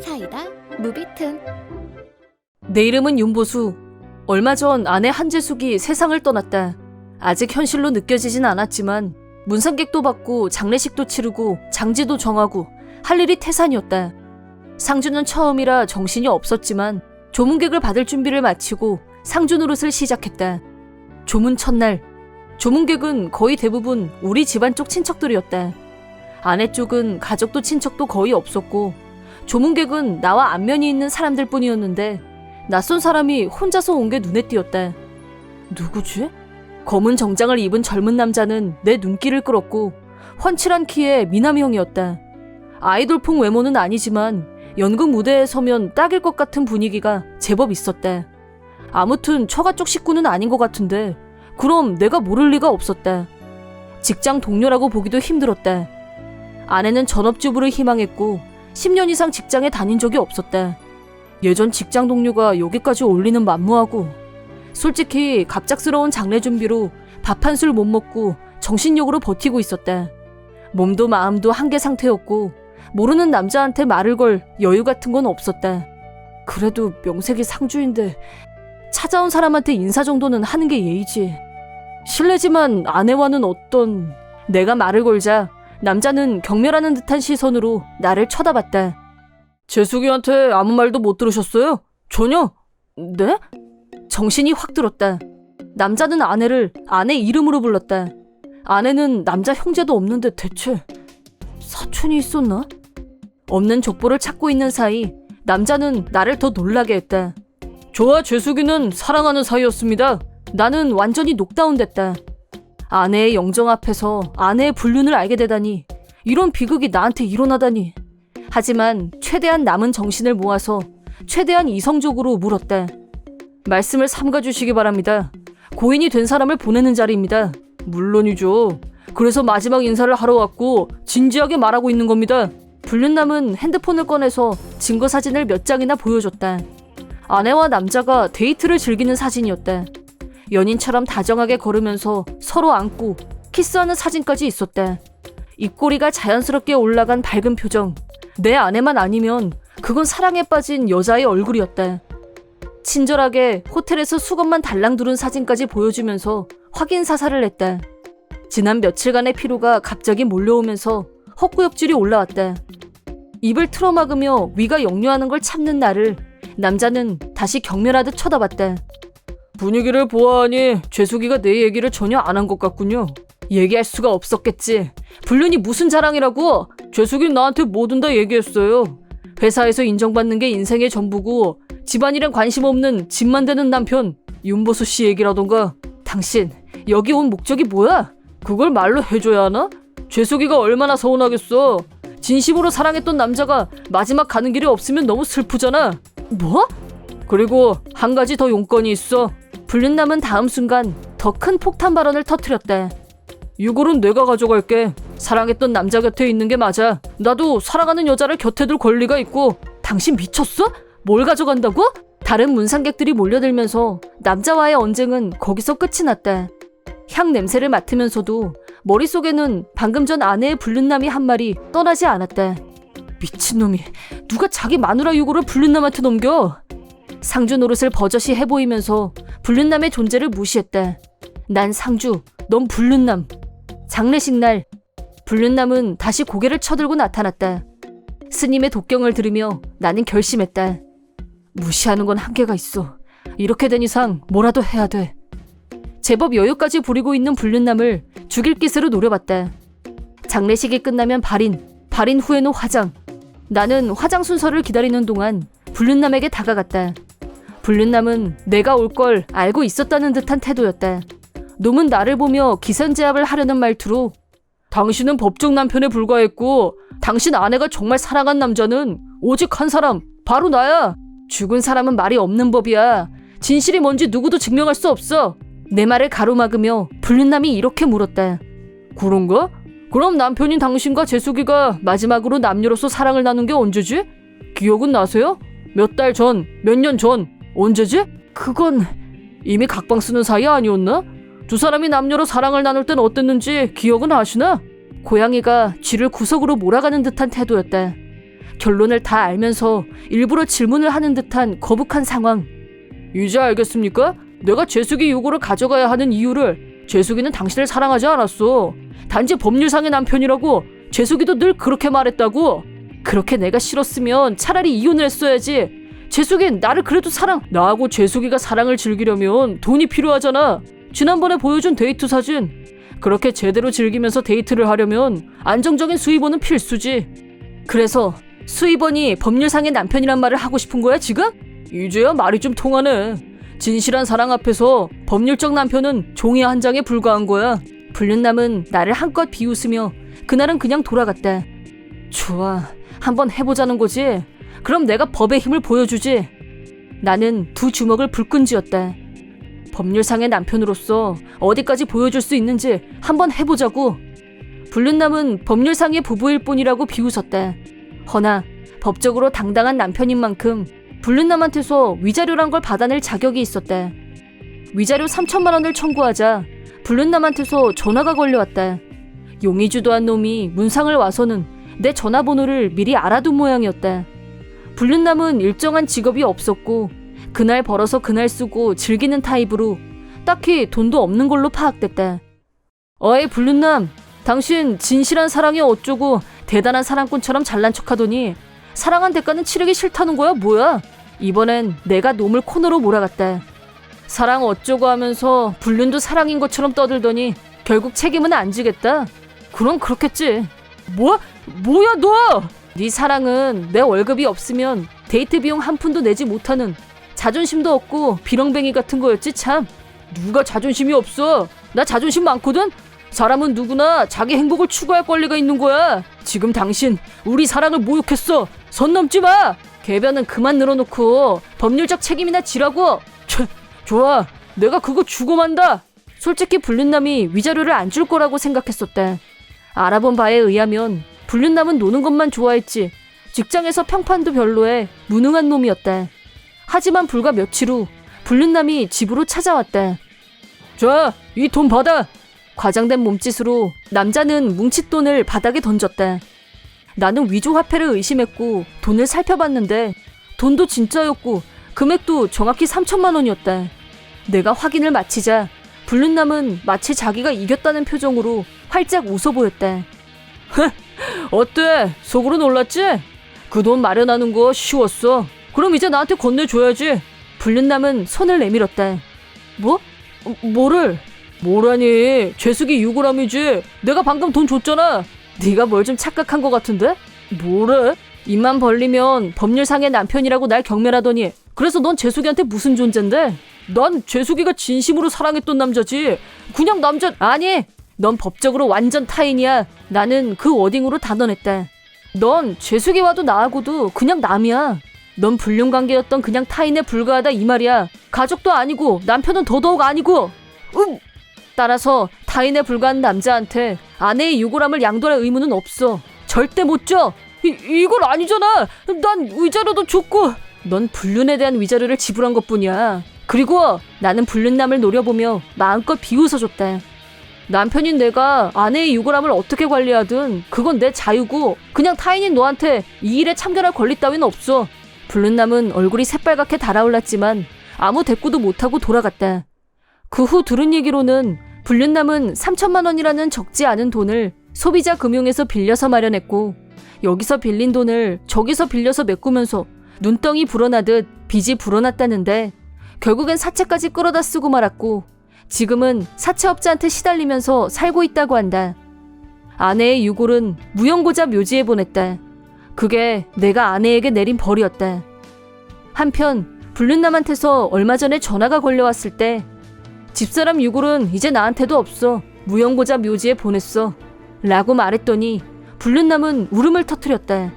사이다 무비튼 내 이름은 윤보수. 얼마 전 아내 한재숙이 세상을 떠났다. 아직 현실로 느껴지진 않았지만 문상객도 받고 장례식도 치르고 장지도 정하고 할 일이 태산이었다. 상주는 처음이라 정신이 없었지만 조문객을 받을 준비를 마치고 상주 노릇을 시작했다. 조문 첫날 조문객은 거의 대부분 우리 집안 쪽 친척들이었다. 아내 쪽은 가족도 친척도 거의 없었고 조문객은 나와 안면이 있는 사람들 뿐이었는데 낯선 사람이 혼자서 온 게 눈에 띄었다. 누구지? 검은 정장을 입은 젊은 남자는 내 눈길을 끌었고 훤칠한 키에 미남형이었다. 아이돌풍 외모는 아니지만 연극 무대에 서면 딱일 것 같은 분위기가 제법 있었다. 아무튼 처가 쪽 식구는 아닌 것 같은데 그럼 내가 모를 리가 없었다. 직장 동료라고 보기도 힘들었다. 아내는 전업주부를 희망했고 10년 이상 직장에 다닌 적이 없었다. 예전 직장 동료가 여기까지 올리는 만무하고 솔직히 갑작스러운 장례 준비로 밥 한 술 못 먹고 정신력으로 버티고 있었다. 몸도 마음도 한계 상태였고 모르는 남자한테 말을 걸 여유 같은 건 없었다. 그래도 명색이 상주인데 찾아온 사람한테 인사 정도는 하는 게 예의지. 실례지만 아내와는 어떤 내가 말을 걸자 남자는 경멸하는 듯한 시선으로 나를 쳐다봤다. 재숙이한테 아무 말도 못 들으셨어요? 전혀? 네? 정신이 확 들었다. 남자는 아내를 아내 이름으로 불렀다. 아내는 남자 형제도 없는데 대체 사촌이 있었나? 없는 족보를 찾고 있는 사이 남자는 나를 더 놀라게 했다. 저와 재숙이는 사랑하는 사이였습니다. 나는 완전히 녹다운됐다. 아내의 영정 앞에서 아내의 불륜을 알게 되다니 이런 비극이 나한테 일어나다니. 하지만 최대한 남은 정신을 모아서 최대한 이성적으로 물었다. 말씀을 삼가주시기 바랍니다. 고인이 된 사람을 보내는 자리입니다. 물론이죠. 그래서 마지막 인사를 하러 왔고 진지하게 말하고 있는 겁니다. 불륜남은 핸드폰을 꺼내서 증거 사진을 몇 장이나 보여줬다. 아내와 남자가 데이트를 즐기는 사진이었다. 연인처럼 다정하게 걸으면서 서로 안고 키스하는 사진까지 있었다. 입꼬리가 자연스럽게 올라간 밝은 표정. 내 아내만 아니면 그건 사랑에 빠진 여자의 얼굴이었다. 친절하게 호텔에서 수건만 달랑 두른 사진까지 보여주면서 확인 사살을 했다. 지난 며칠간의 피로가 갑자기 몰려오면서 헛구역질이 올라왔다. 입을 틀어막으며 위가 역류하는 걸 참는 나를 남자는 다시 경멸하듯 쳐다봤다. 분위기를 보아하니 죄수기가 내 얘기를 전혀 안 한 것 같군요. 얘기할 수가 없었겠지. 불륜이 무슨 자랑이라고? 죄수기 나한테 뭐든 다 얘기했어요. 회사에서 인정받는 게 인생의 전부고 집안일엔 관심 없는 집만 되는 남편 윤보수 씨 얘기라던가 당신 여기 온 목적이 뭐야? 그걸 말로 해줘야 하나? 죄수기가 얼마나 서운하겠어. 진심으로 사랑했던 남자가 마지막 가는 길이 없으면 너무 슬프잖아. 뭐? 그리고 한 가지 더 용건이 있어. 불륜남은 다음 순간 더 큰 폭탄 발언을 터뜨렸다. 이걸은 내가 가져갈게. 사랑했던 남자 곁에 있는 게 맞아. 나도 사랑하는 여자를 곁에 둘 권리가 있고. 당신 미쳤어? 뭘 가져간다고? 다른 문상객들이 몰려들면서 남자와의 언쟁은 거기서 끝이 났다. 향 냄새를 맡으면서도 머릿속에는 방금 전 아내의 불륜남이 한 말이 떠나지 않았다. 미친놈이 누가 자기 마누라 유고를 불륜남한테 넘겨? 상주 노릇을 버젓이 해보이면서 불륜남의 존재를 무시했다. 난 상주, 넌 불륜남. 장례식 날 불륜남은 다시 고개를 쳐들고 나타났다. 스님의 독경을 들으며 나는 결심했다. 무시하는 건 한계가 있어. 이렇게 된 이상 뭐라도 해야 돼. 제법 여유까지 부리고 있는 불륜남을 죽일 기세로 노려봤다. 장례식이 끝나면 발인, 발인 후에는 화장. 나는 화장 순서를 기다리는 동안 불륜남에게 다가갔다. 불륜남은 내가 올 걸 알고 있었다는 듯한 태도였다. 놈은 나를 보며 기선제압을 하려는 말투로 당신은 법정 남편에 불과했고 당신 아내가 정말 사랑한 남자는 오직 한 사람 바로 나야. 죽은 사람은 말이 없는 법이야. 진실이 뭔지 누구도 증명할 수 없어. 내 말을 가로막으며 불륜남이 이렇게 물었다. 그런가? 그럼 남편인 당신과 재숙이가 마지막으로 남녀로서 사랑을 나눈 게 언제지? 기억은 나세요? 몇 달 전, 몇 년 전, 언제지? 그건 이미 각방 쓰는 사이 아니었나? 두 사람이 남녀로 사랑을 나눌 땐 어땠는지 기억은 아시나? 고양이가 쥐를 구석으로 몰아가는 듯한 태도였다. 결론을 다 알면서 일부러 질문을 하는 듯한 거북한 상황. 이제 알겠습니까? 내가 재숙이 요구를 가져가야 하는 이유를 재숙이는 당신을 사랑하지 않았어. 단지 법률상의 남편이라고 재숙이도 늘 그렇게 말했다고. 그렇게 내가 싫었으면 차라리 이혼을 했어야지. 재숙이 나를 그래도 사랑. 나하고 재숙이가 사랑을 즐기려면 돈이 필요하잖아. 지난번에 보여준 데이트 사진. 그렇게 제대로 즐기면서 데이트를 하려면 안정적인 수입원은 필수지. 그래서 수입원이 법률상의 남편이란 말을 하고 싶은 거야 지금? 이제야 말이 좀 통하네. 진실한 사랑 앞에서 법률적 남편은 종이 한 장에 불과한 거야. 불륜남은 나를 한껏 비웃으며 그날은 그냥 돌아갔다. 좋아, 한번 해보자는 거지. 그럼 내가 법의 힘을 보여주지. 나는 두 주먹을 불끈 쥐었다. 법률상의 남편으로서 어디까지 보여줄 수 있는지 한번 해보자고. 불륜남은 법률상의 부부일 뿐이라고 비웃었다. 허나 법적으로 당당한 남편인 만큼 불륜남한테서 위자료란 걸 받아낼 자격이 있었다. 위자료 3천만 원을 청구하자 불륜남한테서 전화가 걸려왔다. 용의주도한 놈이 문상을 와서는 내 전화번호를 미리 알아둔 모양이었다. 불륜남은 일정한 직업이 없었고 그날 벌어서 그날 쓰고 즐기는 타입으로 딱히 돈도 없는 걸로 파악됐다. 어이 불륜남, 당신 진실한 사랑이 어쩌고 대단한 사랑꾼처럼 잘난 척하더니 사랑한 대가는 치르기 싫다는 거야 뭐야? 이번엔 내가 놈을 코너로 몰아갔다. 사랑 어쩌고 하면서 불륜도 사랑인 것처럼 떠들더니 결국 책임은 안 지겠다. 그럼 그렇겠지. 뭐? 뭐야 너? 네 사랑은 내 월급이 없으면 데이트 비용 한 푼도 내지 못하는 자존심도 없고 비렁뱅이 같은 거였지 참. 누가 자존심이 없어? 나 자존심 많거든. 사람은 누구나 자기 행복을 추구할 권리가 있는 거야. 지금 당신 우리 사랑을 모욕했어. 선 넘지 마. 개변은 그만 늘어놓고 법률적 책임이나 지라고. 촤, 좋아. 내가 그거 주고 만다. 솔직히 불륜남이 위자료를 안 줄 거라고 생각했었다. 알아본 바에 의하면 불륜남은 노는 것만 좋아했지 직장에서 평판도 별로에 무능한 놈이었다. 하지만 불과 며칠 후 불륜남이 집으로 찾아왔다. 자, 이 돈 받아. 과장된 몸짓으로 남자는 뭉칫돈을 바닥에 던졌다. 나는 위조 화폐를 의심했고 돈을 살펴봤는데 돈도 진짜였고 금액도 정확히 3천만 원이었다. 내가 확인을 마치자 불륜남은 마치 자기가 이겼다는 표정으로 활짝 웃어 보였다. 어때? 속으로 놀랐지? 그 돈 마련하는 거 쉬웠어. 그럼 이제 나한테 건네줘야지. 불륜남은 손을 내밀었다. 뭐? 어, 뭐를? 뭐라니? 죄숙이 유골함이지. 내가 방금 돈 줬잖아. 네가 뭘 좀 착각한 것 같은데? 뭐래? 입만 벌리면 법률상의 남편이라고 날 경멸하더니 그래서 넌 재숙이한테 무슨 존재인데? 난 재숙이가 진심으로 사랑했던 남자지. 그냥 남자 아니. 넌 법적으로 완전 타인이야. 나는 그 워딩으로 단언했다. 넌 재숙이와도 나하고도 그냥 남이야. 넌 불륜 관계였던 그냥 타인에 불과하다 이 말이야. 가족도 아니고 남편은 더더욱 아니고. 음. 따라서 타인에 불과한 남자한테 아내의 유골함을 양도할 의무는 없어. 절대 못 줘. 이, 이걸 아니잖아. 난 위자료도 줬고. 넌 불륜에 대한 위자료를 지불한 것뿐이야. 그리고 나는 불륜남을 노려보며 마음껏 비웃어줬다. 남편인 내가 아내의 유골함을 어떻게 관리하든 그건 내 자유고 그냥 타인인 너한테 이 일에 참견할 권리 따윈 없어. 불륜남은 얼굴이 새빨갛게 달아올랐지만 아무 대꾸도 못하고 돌아갔다. 그 후 들은 얘기로는 불륜남은 3천만 원이라는 적지 않은 돈을 소비자 금융에서 빌려서 마련했고 여기서 빌린 돈을 저기서 빌려서 메꾸면서 눈덩이 불어나듯 빚이 불어났다는데 결국엔 사채까지 끌어다 쓰고 말았고 지금은 사채업자한테 시달리면서 살고 있다고 한다. 아내의 유골은 무용고자 묘지에 보냈다. 그게 내가 아내에게 내린 벌이었다. 한편 불륜남한테서 얼마 전에 전화가 걸려왔을 때 집사람 유골은 이제 나한테도 없어. 무용고자 묘지에 보냈어. 라고 말했더니 불륜남은 울음을 터뜨렸다.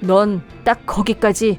넌 딱 거기까지.